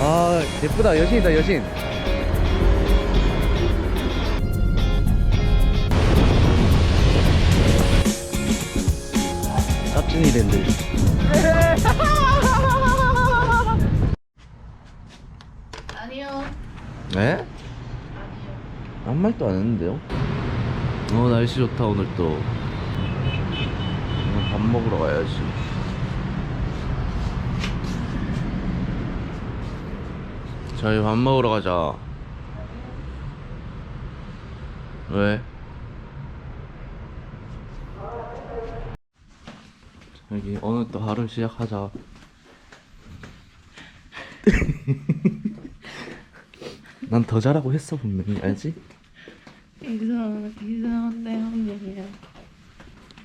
아 예쁘다 여신이다 여신 짭진이 랜드 아니요. 네? 아무 말도 안 했는데요? 어 날씨 좋다 오늘 또 먹으러 가야지 저희 밥 먹으러 가자 왜? 여기 오늘 또 하루 시작하자 난 더 잘하고 했어 분명히 알지? 이상 이상한데 언니야.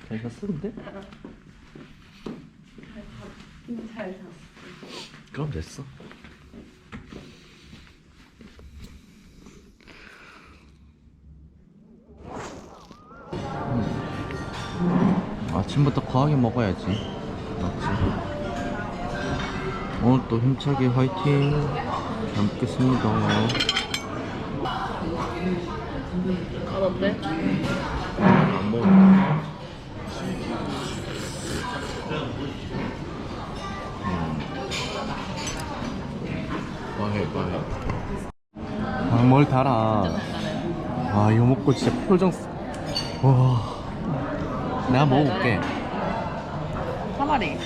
잘 샀어 근데? 잘 샀어. 그럼 됐어 음. 아침부터 과하게 먹어야지 맞지? 오늘 또 힘차게 화이팅 잘 먹겠습니다 맛없대? 안 먹어 과해 과해 아뭘 달아 아 이거 먹고 진짜 표정 쓰- 와 내가 먹어볼게 사마리.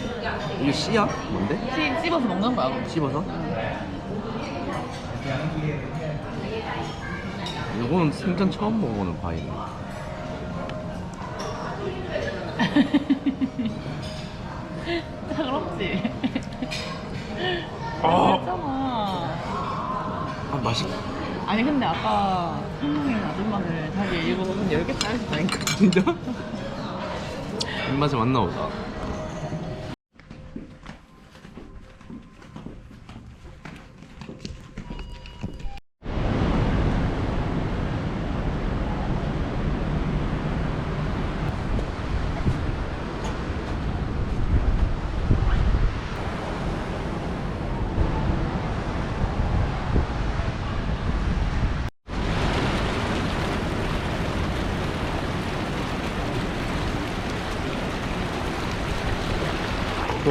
이게 씨야? 뭔데? 씨 씹어서 먹는 거야. 그럼. 씹어서? 이거는 생전 처음 먹어보는 과일이네 그렇지. 아. 했잖아. 아 맛있 아니 근데 아까 한국인 아줌마들 자기 이거 한 10개 따였다니까. 진짜? 입맛에 맞나 보다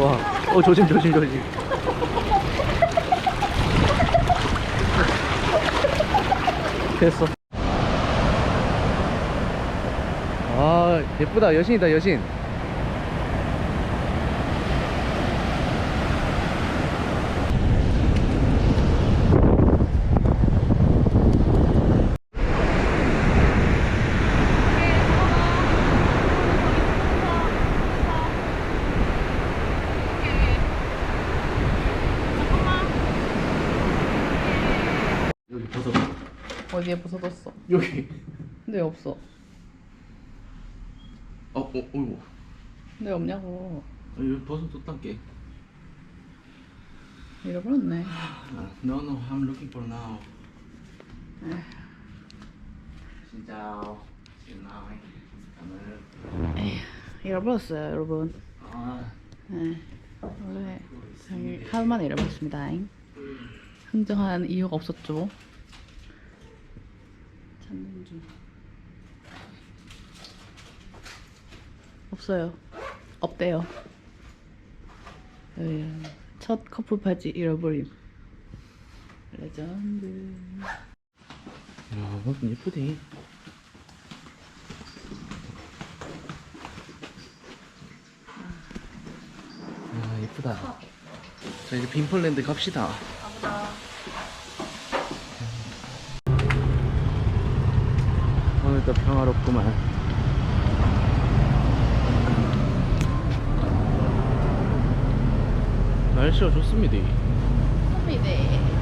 좋아 어 조심 조심 조심. 됐어. 아 예쁘다. 여신이다 여신 버섯 어디에 부서졌어? 여기 근데 왜 없어? 어, 어, 어이구 근데 왜 없냐고. 아, 여기 버섯 또 딴게 잃어버렸네. No, no, I'm looking for now. Chào anh. Cảm ơn. 잃어버렸어요, 여러분. 아, 네. 원래 당일 하루 만에 잃어버렸습니다. 흥정한 이유가 없었죠. 찾는 중. 없어요. 없대요. 에휴, 첫 커플 바지 잃어버림. 레전드. 야, 무슨 예쁘대. 아, 예쁘다. 자, 이제 빈폴랜드 갑시다. 오늘 도 평화롭구만. 날씨가 좋습니다. 카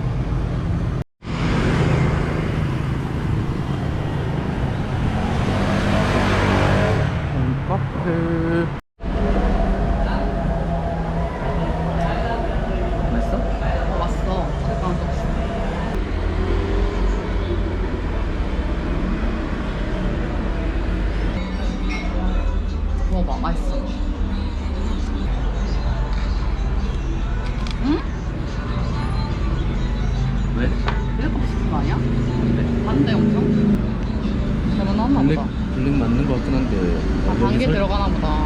왜? 7시인 거 아니야? 네. 근데 반대 엄청? 잘못 나왔나 블랙, 보다 블랙 맞는 것 같긴 한데 아, 여기 설- 들어가나 보다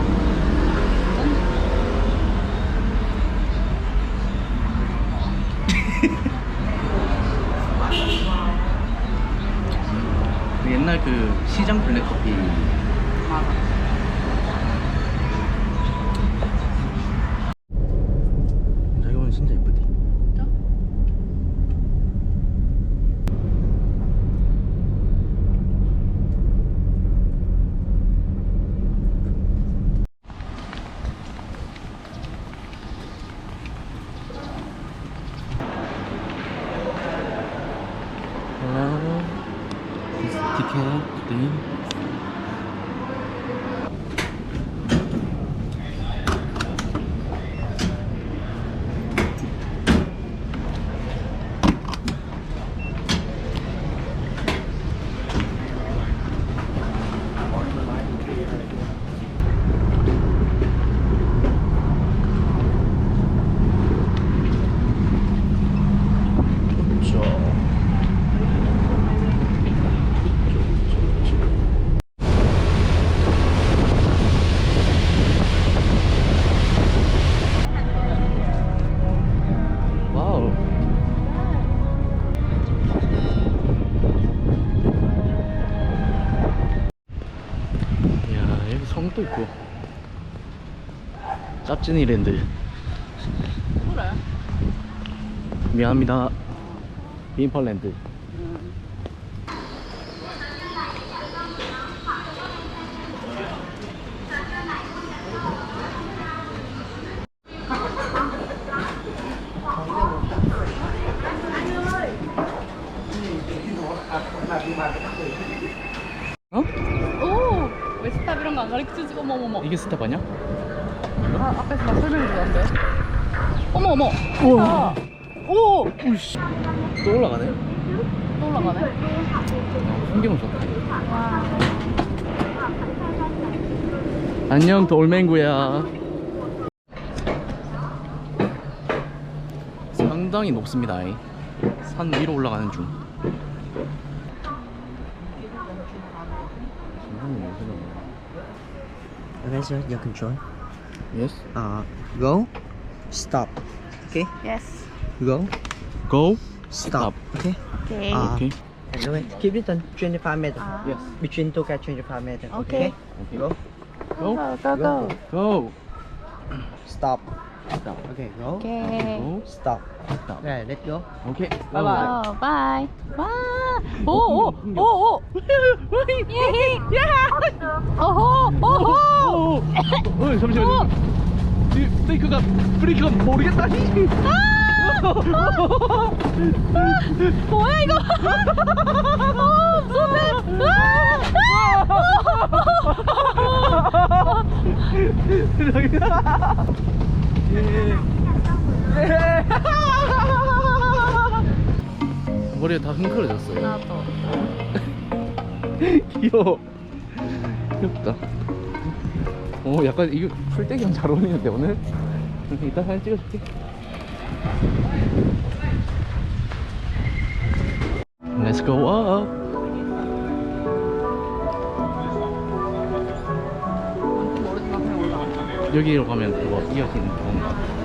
그 옛날 그 시장 블랙커피 맞아 짭진이랜드. 그래. 미안합니다. 빈펄랜드. 어? 오! 왜 스탑 이런 거 안 가르쳐주지? 어머, 어머, 어머. 이게 스탑 아니야? 아, 앞에서 막 설명해 주던데. 어머, 어머. 우와. 오! 우씨. 또 올라가네? 또 올라가네. 풍경은 좋다. 안녕 돌맹구야. 상당히 높습니다. 이. 산 위로 올라가는 중. Your control. Yes. Uh, go. Stop. Okay. Yes. Go. Go. Stop. Okay. Okay. Uh, okay. Anyway, keep it on 25 meters. Uh. Yes. Between 2 at 25 meters. Okay. okay. okay. Go. Go. Go. Go. Go. go. Stop. Stop. Okay, go, 오케이. Go. stop. Stop. Okay, let go. Okay. Bye bye. 어, 바이. 와. 오, 오, 오, 오. 예히. 야. 어호, 어호. 어, 잠시만요. 이 브레이크가 브레이크가 모르겠다. 뭐야 이거? 어, 무섭네. 머리가 다 흥그러졌어요. 나도. 귀여워. 귀엽다. 오, 약간 이거 풀떼기랑 잘 어울리는데 오늘. 이따 사진 찍어줄게. Let's go up. 여기로 가면 그거 이어지는 건가?